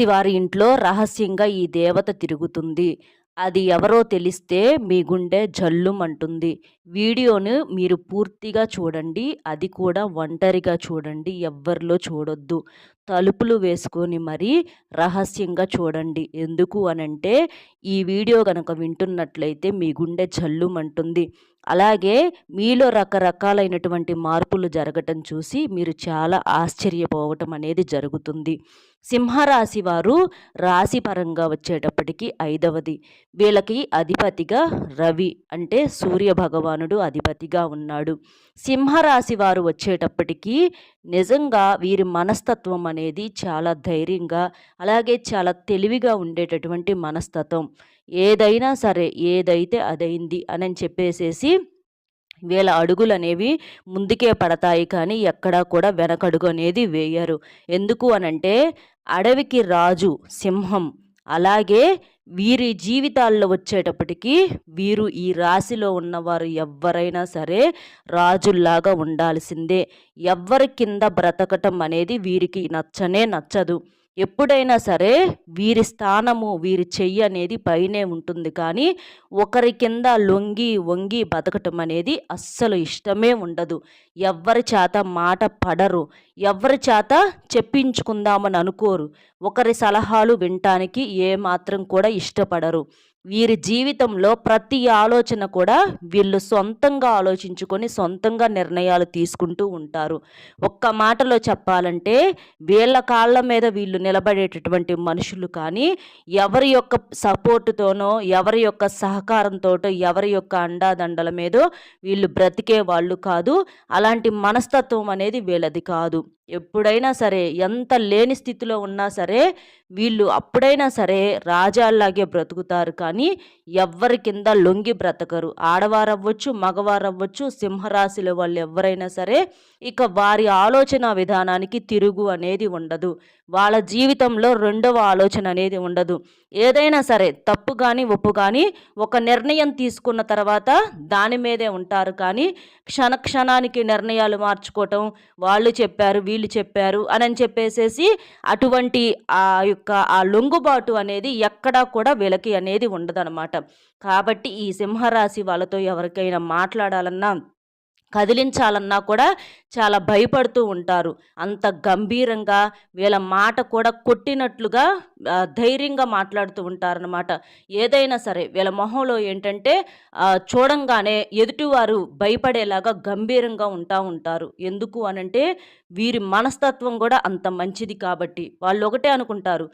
సింహరాశి వారి ఇంట్లో రహస్యంగా ఈ దేవత తిరుగుతుంది. అది ఎవరో తెలిస్తే మీ గుండె జల్లుమంటుంది వీడియోను మీరు పూర్తిగా చూడండి. అది కూడా ఒంటరిగా చూడండి. ఎవ్వరిలో చూడొద్దు. తలుపులు వేసుకొని మరీ రహస్యంగా చూడండి. ఎందుకు అనంటే ఈ వీడియో కనుక వింటున్నట్లయితే మీ గుండె జల్లుమంటుంది అలాగే మీలో రకరకాలైనటువంటి మార్పులు జరగటం చూసి మీరు చాలా ఆశ్చర్యపోవటం అనేది జరుగుతుంది. సింహరాశి వారు రాశిపరంగా వచ్చేటప్పటికి ఐదవది. వీళ్ళకి అధిపతిగా రవి అంటే సూర్య భగవానుడు అధిపతిగా ఉన్నాడు. సింహరాశి వారు వచ్చేటప్పటికీ నిజంగా వీరి మనస్తత్వం అనేది చాలా ధైర్యంగా అలాగే చాలా తెలివిగా ఉండేటటువంటి మనస్తత్వం. ఏదైనా సరే ఏదైతే అదైంది అని చెప్పేసేసి వీళ్ళ అడుగులు అనేవి ముందుకే పడతాయి కానీ ఎక్కడా కూడా వెనకడుగు అనేది వేయరు. ఎందుకు అనంటే అడవికి రాజు సింహం అలాగే వీరి జీవితాల్లో వచ్చేటప్పటికి వీరు ఈ రాశిలో ఉన్నవారు ఎవ్వరైనా సరే రాజుల్లాగా ఉండాల్సిందే. ఎవ్వరి కింద బ్రతకటం అనేది వీరికి నచ్చనే నచ్చదు. ఎప్పుడైనా సరే వీరి స్థానము వీరి చెయ్యి అనేది పైనే ఉంటుంది. కానీ ఒకరి కింద లొంగి వంగి బతకటం అనేది అస్సలు ఇష్టమే ఉండదు. ఎవ్వరి చేత మాట పడరు. ఎవరి చేత చెప్పించుకుందామని అనుకోరు. ఒకరి సలహాలు వినటానికి ఏమాత్రం కూడా ఇష్టపడరు. వీరి జీవితంలో ప్రతి ఆలోచన కూడా వీళ్ళు సొంతంగా ఆలోచించుకొని సొంతంగా నిర్ణయాలు తీసుకుంటూ ఉంటారు. ఒక్క మాటలో చెప్పాలంటే వీళ్ళ కాళ్ళ మీద వీళ్ళు నిలబడేటటువంటి మనుషులు కానీ ఎవరి యొక్క సపోర్టుతోనో ఎవరి యొక్క సహకారంతో ఎవరి యొక్క అండాదండల మీదో వీళ్ళు బ్రతికే వాళ్ళు కాదు. అలాంటి మనస్తత్వం అనేది వీళ్ళది కాదు. ఎప్పుడైనా సరే ఎంత లేని స్థితిలో ఉన్నా సరే వీళ్ళు అప్పుడైనా సరే రాజాల్లాగే బ్రతుకుతారు. కానీ ఎవ్వరి కింద లొంగి బ్రతకరు. ఆడవారు అవ్వచ్చు మగవారు అవ్వచ్చు సింహరాశిలో వాళ్ళు ఎవరైనా సరే ఇక వారి ఆలోచన విధానానికి తిరుగు అనేది ఉండదు. వాళ్ళ జీవితంలో రెండవ ఆలోచన అనేది ఉండదు. ఏదైనా సరే తప్పు కానీ ఒప్పు కానీ ఒక నిర్ణయం తీసుకున్న తర్వాత దాని మీదే ఉంటారు. కానీ క్షణ క్షణానికి నిర్ణయాలు మార్చుకోవటం వాళ్ళు చెప్పారు వీళ్ళు చెప్పారు అని చెప్పేసేసి అటువంటి ఆ యొక్క ఆ లొంగుబాటు అనేది ఎక్కడా కూడా వీళ్ళకి అనేది ఉండదనమాట కాబట్టి ఈ సింహరాశి వాళ్ళతో ఎవరికైనా మాట్లాడాలన్నా కదిలించాలన్నా కూడా చాలా భయపడుతూ ఉంటారు. అంత గంభీరంగా వీళ్ళ మాట కూడా కొట్టినట్లుగా ధైర్యంగా మాట్లాడుతూ ఉంటారనమాట ఏదైనా సరే వీళ్ళ మొహంలో ఏంటంటే చూడంగానే ఎదుటివారు భయపడేలాగా గంభీరంగా ఉంటా ఉంటారు. ఎందుకు అనంటే వీరి మనస్తత్వం కూడా అంత మంచిది కాబట్టి. వాళ్ళు ఒకటే అనుకుంటారు.